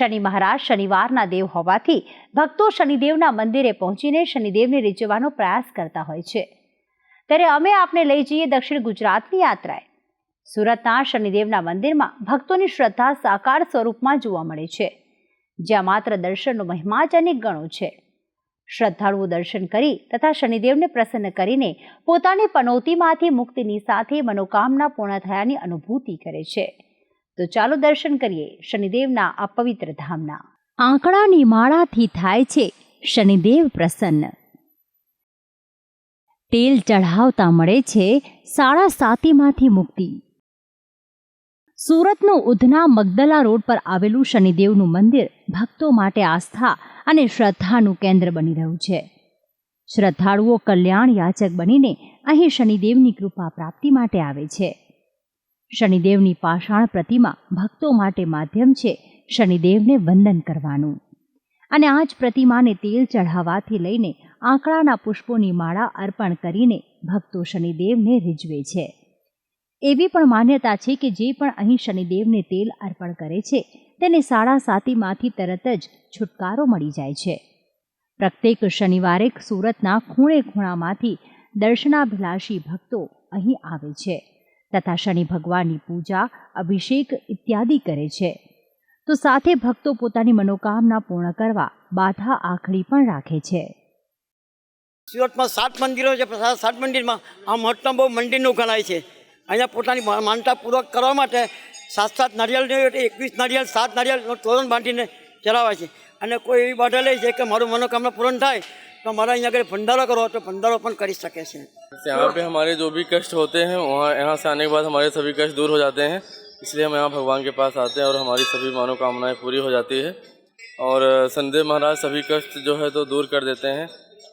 શનિ મહારાજ શનિવારના દેવ હોવાથી ભક્તો શનિદેવના મંદિરે પહોંચીને શનિદેવને રીઝવવાનો પ્રયાસ કરતા હોય છે. ત્યારે અમે આપને લઈ જઈએ દક્ષિણ ગુજરાતની યાત્રાએ. સુરતના શનિદેવના મંદિરમાં ભક્તોની શ્રદ્ધા સાકાર સ્વરૂપમાં જોવા મળે છે. જ્યાં માત્ર દર્શનનો મહિમા જ અનેક ગણો છે. શ્રદ્ધાળુઓ દર્શન કરી તથા શનિદેવને પ્રસન્ન કરીને પોતાની પનોતીમાંથી મુક્તિની સાથે મનોકામના પૂર્ણ થયાની અનુભૂતિ કરે છે. તો ચાલો દર્શન કરીએ શનિદેવના આ પવિત્ર ધામના. આંકડાની માળાથી થાય છે શનિદેવ પ્રસન્ન. તેલ ચઢાવતા મળે છે સાડા સાતીમાંથી મુક્તિ. સુરતનું ઉધના મગદલા રોડ પર આવેલું શનિદેવનું મંદિર ભક્તો માટે આસ્થા અને શ્રદ્ધાનું કેન્દ્ર બની રહ્યું છે. શ્રદ્ધાળુઓ કલ્યાણ યાચક બનીને અહીં શનિદેવની કૃપા પ્રાપ્તિ માટે આવે છે. શનિદેવની પાષાણ પ્રતિમા ભક્તો માટે માધ્યમ છે શનિદેવને વંદન કરવાનું. અને આ જ પ્રતિમાને તેલ ચઢાવવાથી લઈને આંકડાના પુષ્પોની માળા અર્પણ કરીને ભક્તો શનિદેવને રીઝવે છે. એવી પણ માન્યતા છે કે જે પણ અહીં શનિદેવને તેલ અર્પણ કરે છે, તેને સાડા સાતીમાંથી તરત જ છુટકારો મળી જાય છે. પ્રત્યેક શનિવારે સુરતના ખૂણે ખૂણામાંથી દર્શનાભિલાષી ભક્તો અહીં આવે છે. તથા શનિ ભગવાનની પૂજા, અભિષેક ઇત્યાદિ કરે છે. તો સાથે ભક્તો પોતાની મનોકામના પૂર્ણ કરવા બાધા આખડી પણ રાખે છે. સુરતમાં સાત મંદિરો છે સાત મંદિરમાં. આ મહત્તમ બહુ મંદિરનું ગણાય છે. અહીંયા પોતાની માનતા પૂર્વક કરવા માટે સાત સાત નારિયેળ એકવીસ નારિયેળ સાત નારિયેળનો તોરણ બાંધીને ચડાવે છે. અને કોઈ એવી બાધા લે છે કે મારું મનોકામના પૂરણ થાય तो हमारा यहाँ अगर भंडारा करो तो भंडारोपण अपन कर सके यहाँ पे हमारे जो भी कष्ट होते हैं, वहाँ यहाँ से आने के बाद हमारे सभी कष्ट दूर हो जाते हैं। इसलिए हम यहाँ भगवान के पास आते हैं और हमारी सभी मनोकामनाएँ पूरी हो जाती है। और संदेव महाराज सभी कष्ट जो है तो दूर कर देते हैं।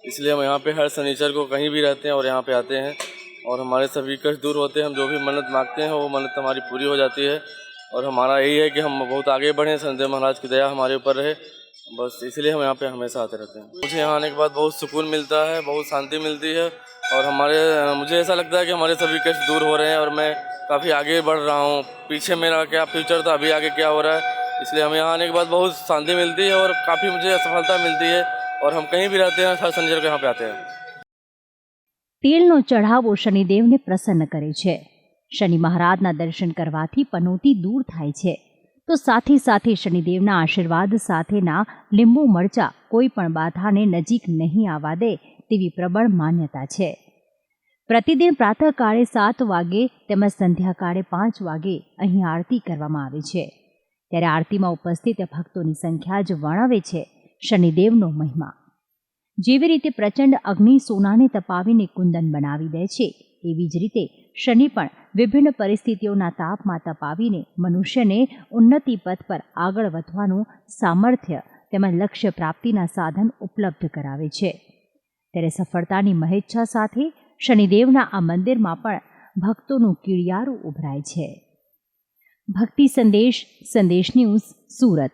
इसलिए हम यहाँ पे हर शनिचर को कहीं भी रहते हैं और यहाँ पे आते हैं। और हमारे सभी कष्ट दूर होते हैं, हम जो भी मन्नत मांगते हैं, वो मन्नत हमारी पूरी हो जाती है। और हमारा यही है कि हम बहुत आगे बढ़ें, संदेव महाराज की दया हमारे ऊपर रहे। बस इसलिए हम यहाँ पे हमेशा आते रहते हैं मुझे यहाँ आने के बाद बहुत सुकून मिलता है बहुत शांति मिलती है और हमारे मुझे ऐसा लगता है कि हमारे सभी कष्ट दूर हो रहे हैं और मैं काफ़ी आगे बढ़ रहा हूँ पीछे मेरा क्या फ्यूचर था अभी आगे क्या हो रहा है इसलिए हमें यहाँ आने के बाद बहुत शांति मिलती है और काफ़ी मुझे सफलता मिलती है और हम कहीं भी रहते हैं हर संजर को यहाँ पे आते हैं તેલનો ચઢાવો શનિદેવને પ્રસન્ન કરે છે શનિ મહારાજના દર્શન કરવાથી પનોતી દૂર થાય છે તો સાથે સાથે શનિદેવના આશીર્વાદ સાથેના લીંબુ મરચા કોઈ પણ બાધાને નજીક નહીં આવવા દે તેવી પ્રબળ માન્યતા છે. પ્રતિદિન પ્રાતઃકાળે સાત વાગે તેમજ સંધ્યાકાળે પાંચ વાગે અહીં આરતી કરવામાં આવે છે. ત્યારે આરતીમાં ઉપસ્થિત ભક્તોની સંખ્યા જ વર્ણવે છે શનિદેવનો મહિમા. જેવી રીતે પ્રચંડ અગ્નિ સોનાને તપાવીને કુંદન બનાવી દે છે, એવી જ રીતે શનિ પણ વિભિન્ન પરિસ્થિતિઓના તાપમાં તપાવીને મનુષ્યને ઉન્નતિ પથ પર આગળ વધવાનું સામર્થ્ય તેમજ લક્ષ્ય પ્રાપ્તિના સાધન ઉપલબ્ધ કરાવે છે. ત્યારે સફળતાની મહેચ્છા સાથે શનિદેવના આ મંદિરમાં પણ ભક્તોનું કીડિયારું ઉભરાય છે. ભક્તિ સંદેશ સંદેશ ન્યૂઝ, સુરત.